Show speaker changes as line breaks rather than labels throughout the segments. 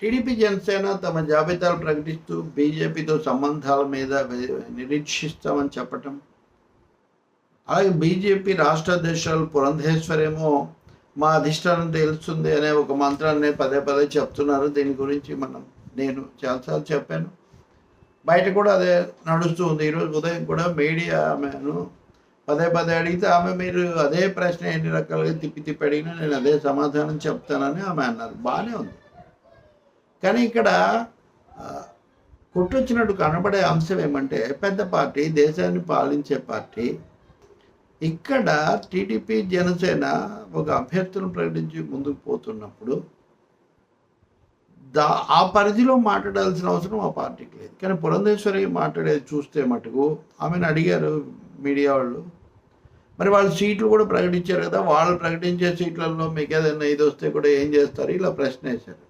TDP Janasena తమ జాబితాలు ప్రకటిస్తూ బీజేపీతో సంబంధాల మీద నిరీక్షిస్తామని చెప్పటం. అలాగే బీజేపీ రాష్ట్ర అధ్యక్షులు పురంధేశ్వరేమో మా అధిష్టానం తెలుస్తుంది అనే ఒక మంత్రాన్ని పదే పదే చెప్తున్నారు. దీని గురించి మనం నేను చాలాసార్లు చెప్పాను. బయట కూడా అదే నడుస్తూ ఉంది. ఈరోజు ఉదయం కూడా మీడియా ఆమెను పదే పదే అడిగితే ఆమె మీరు అదే ప్రశ్న ఎన్ని రకాలుగా తిప్పి తిప్పి అడిగినా నేను అదే సమాధానం చెప్తానని ఆమె అన్నారు. బాగానే ఉంది. కానీ ఇక్కడ కొట్టొచ్చినట్టు కనబడే అంశం ఏమంటే పెద్ద పార్టీ దేశాన్ని పాలించే పార్టీ ఇక్కడ టీడీపీ జనసేన ఒక అభ్యర్థులను ప్రకటించి ముందుకు పోతున్నప్పుడు దా ఆ పరిధిలో మాట్లాడాల్సిన అవసరం ఆ పార్టీకి లేదు. కానీ పురంధేశ్వరి మాట్లాడేది చూస్తే మటుకు ఆమెను అడిగారు మీడియా వాళ్ళు. మరి వాళ్ళు సీట్లు కూడా ప్రకటించారు కదా వాళ్ళు ప్రకటించే సీట్లలో మీకు ఏదైనా ఇది వస్తే కూడా ఏం చేస్తారు? ఇలా ప్రశ్న వేశారు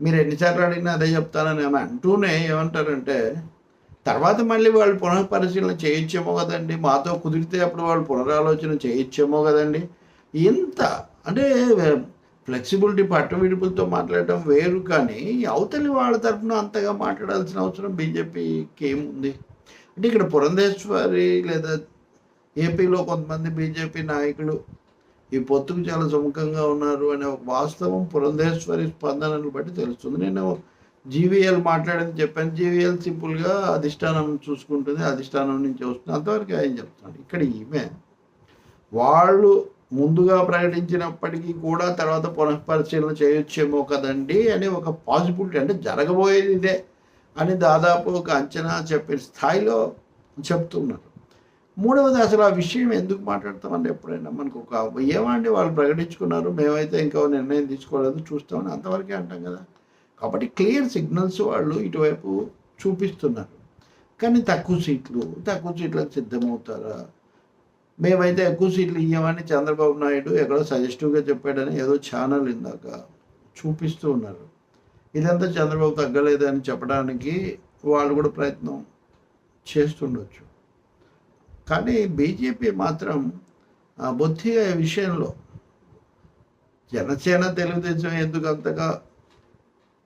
మీరు ఎన్నిసార్లు అడిగినా అదే చెప్తానని ఆమె అంటూనే ఏమంటారంటే తర్వాత మళ్ళీ వాళ్ళు పునఃపరిశీలన చేయొచ్చేమో కదండి మాతో కుదిరితే అప్పుడు వాళ్ళు పునరాలోచన చేయొచ్చేమో కదండి. ఇంత అంటే ఫ్లెక్సిబిలిటీ పట్టు విడుపులతో మాట్లాడటం వేరు కానీ అవతలి వాళ్ళ తరఫున అంతగా మాట్లాడాల్సిన అవసరం బీజేపీకి ఏముంది? అంటే ఇక్కడ పురంధేశ్వరి లేదా ఏపీలో కొంతమంది బీజేపీ నాయకులు ఈ పొత్తుకు చాలా సుముఖంగా ఉన్నారు అనే ఒక వాస్తవం పురంధేశ్వరి స్పందనను బట్టి తెలుస్తుంది. నేను జీవీఎల్ మాట్లాడింది చెప్పాను. జీవీఎల్ సింపుల్గా అధిష్టానం చూసుకుంటుంది. అధిష్టానం నుంచి వస్తుంది. అంతవరకు ఆయన చెప్తున్నాడు. ఇక్కడ ఈమె వాళ్ళు ముందుగా ప్రకటించినప్పటికీ కూడా తర్వాత పునఃపరిశీలన చేయొచ్చేమో కదండి అని ఒక పాసిబిలిటీ అంటే జరగబోయేది ఇదే అని దాదాపు ఒక అంచనా చెప్పే స్థాయిలో చెప్తున్నారు. మూడవది అసలు ఆ విషయం ఎందుకు మాట్లాడతామని ఎప్పుడైనా మనకు ఒక ఏమండి వాళ్ళు ప్రకటించుకున్నారు మేమైతే ఇంకా నిర్ణయం తీసుకోలేదు చూస్తామని అంతవరకే అంటాం కదా. కాబట్టి క్లియర్ సిగ్నల్స్ వాళ్ళు ఇటువైపు చూపిస్తున్నారు. కానీ తక్కువ సీట్లు తక్కువ సీట్లకు సిద్ధమవుతారా? మేమైతే ఎక్కువ సీట్లు ఇయ్యమని చంద్రబాబు నాయుడు ఎక్కడో సజెస్టివ్గా చెప్పాడని ఏదో ఛానల్ ఇందాక చూపిస్తూ ఉన్నారు. ఇదంతా చంద్రబాబు తగ్గలేదని చెప్పడానికి వాళ్ళు కూడా ప్రయత్నం చేస్తుండొచ్చు. కానీ బీజేపీ మాత్రం ఆ బొత్తిగా విషయంలో జనసేన తెలుగుదేశం ఎందుకు అంతగా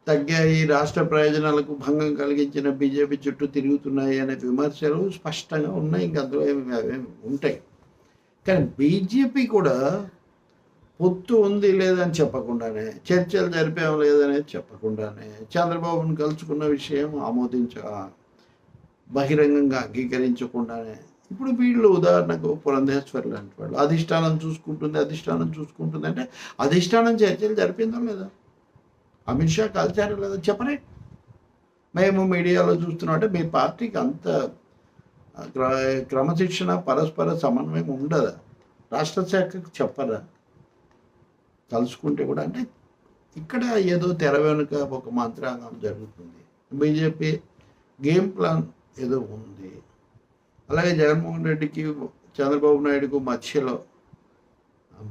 తగ్గాయి? రాష్ట్ర ప్రయోజనాలకు భంగం కలిగించిన బీజేపీ చుట్టూ తిరుగుతున్నాయి అనే విమర్శలు స్పష్టంగా ఉన్నాయి ఇంక అందులో ఉంటాయి. కానీ బీజేపీ కూడా పొత్తు ఉంది లేదని చెప్పకుండానే చర్చలు జరిపాం లేదనేది చెప్పకుండానే చంద్రబాబును కలుసుకున్న విషయం ఆమోదించ బహిరంగంగా అంగీకరించకుండానే ఇప్పుడు వీళ్ళు ఉదాహరణకు పురంధేశ్వరి లాంటి వాళ్ళు. అధిష్టానం చూసుకుంటుంది అధిష్టానం చూసుకుంటుంది అంటే అధిష్టానం చర్చలు జరిపిందా లేదా? అమిత్ షా కలిశారో లేదా? చెప్పరే మేము మీడియాలో చూస్తున్నాం అంటే మీ పార్టీకి అంత క్ర- క్రమశిక్షణ పరస్పర సమన్వయం ఉండదా? రాష్ట్ర శాఖకు చెప్పరా? తలుచుకుంటే కూడా అంటే ఇక్కడ ఏదో తెర వెనుక ఒక మంత్రాంగం జరుగుతుంది. బీజేపీ గేమ్ ప్లాన్ ఏదో ఉంది. అలాగే జగన్మోహన్ రెడ్డికి చంద్రబాబు నాయుడుకు మధ్యలో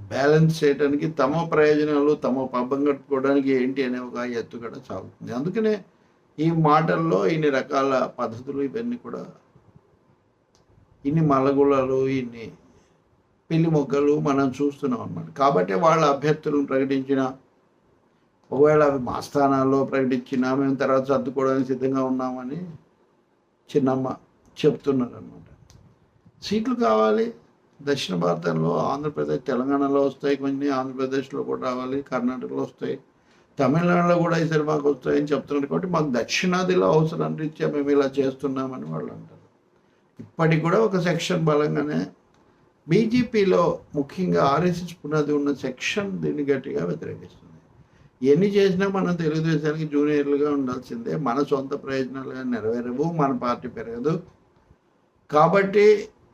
బ్యాలెన్స్ చేయడానికి తమ ప్రయోజనాలు తమ పబ్బం కట్టుకోవడానికి ఏంటి అనే ఒక ఎత్తుగడ సాగుతుంది అందుకనే ఈ మాటల్లో ఇన్ని రకాల పద్ధతులు ఇవన్నీ కూడా ఇన్ని మల్లగులాలు ఇన్ని పెళ్ళి మొగ్గలు మనం చూస్తున్నాం అన్నమాట. కాబట్టి వాళ్ళ అభ్యర్థులను ప్రకటించిన ఒకవేళ అవి మా స్థానాల్లో ప్రకటించినా మేము తర్వాత సర్దుకోవడానికి సిద్ధంగా ఉన్నామని చిన్నమ్మ చెప్తున్నారు అనమాట సీట్లు కావాలి. దక్షిణ భారతంలో ఆంధ్రప్రదేశ్ తెలంగాణలో వస్తాయి కొన్ని ఆంధ్రప్రదేశ్లో కూడా రావాలి కర్ణాటకలో వస్తాయి తమిళనాడులో కూడా ఈ సినిమాకి వస్తాయని చెప్తున్నారు కాబట్టి మాకు దక్షిణాదిలో అవసరం రీత్యా మేము ఇలా చేస్తున్నామని వాళ్ళు అంటారు. ఇప్పటికి కూడా ఒక సెక్షన్ బలంగానే బీజేపీలో ముఖ్యంగా ఆర్ఎస్ఎస్ పునాది ఉన్న సెక్షన్ దీన్ని గట్టిగా వ్యతిరేకిస్తుంది. ఎన్ని చేసినా మనం తెలుగుదేశానికి జూనియర్లుగా ఉండాల్సిందే. మన సొంత ప్రయోజనాలుగా నెరవేరవు మన పార్టీ పెరగదు. కాబట్టి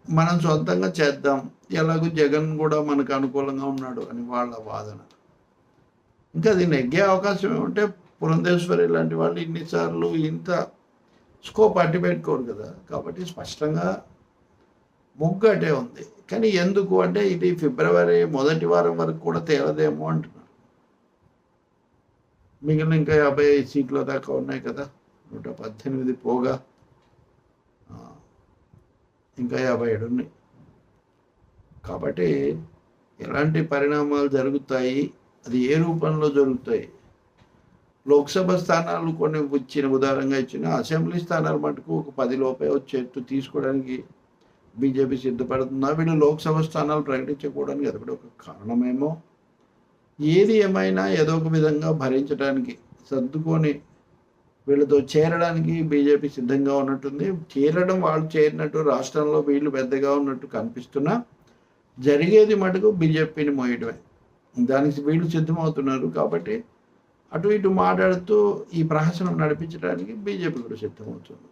మనం సొంతంగా చేద్దాం. ఎలాగో జగన్ కూడా మనకు అనుకూలంగా ఉన్నాడు అని వాళ్ళ వాదన. ఇంకా అది నెగ్గే అవకాశం ఏమంటే పురంధేశ్వరి లాంటి వాళ్ళు ఇన్నిసార్లు ఇంత స్కోప్ అడ్డు పెట్టుకోరు కదా. కాబట్టి స్పష్టంగా ముగ్గటే ఉంది. కానీ ఎందుకు అంటే ఇది ఫిబ్రవరి మొదటి వారం వరకు కూడా తేలదేమో అంటున్నారు. మిగిలిన ఇంకా యాభై ఐదు సీట్ల దాకా ఉన్నాయి కదా. నూట పద్దెనిమిది పోగా ఇంకా యాభై ఏడు ఉన్నాయి. కాబట్టి ఎలాంటి పరిణామాలు జరుగుతాయి? అది ఏ రూపంలో జరుగుతాయి? లోక్సభ స్థానాలు కొన్ని ఇచ్చిన ఉదాహరణగా ఇచ్చిన అసెంబ్లీ స్థానాలు మటుకు ఒక పది లోపే వచ్చేట్టు తీసుకోవడానికి బీజేపీ సిద్ధపడుతుందా? వీళ్ళు లోక్సభ స్థానాలు ప్రకటించకపోవడానికి అది కూడా ఒక కారణమేమో ఏది ఏమైనా ఏదో ఒక విధంగా భరించడానికి సర్దుకొని వీళ్ళతో చేరడానికి బీజేపీ సిద్ధంగా ఉన్నట్టుంది. చేరడం వాళ్ళు చేరినట్టు రాష్ట్రంలో వీళ్ళు పెద్దగా ఉన్నట్టు కనిపిస్తున్నా జరిగేది మటుకు బీజేపీని మోయడమే. దానికి వీళ్ళు సిద్ధమవుతున్నారు కాబట్టి అటు ఇటు మాట్లాడుతూ ఈ ప్రహసనం నడిపించడానికి బీజేపీ కూడా సిద్ధమవుతుంది.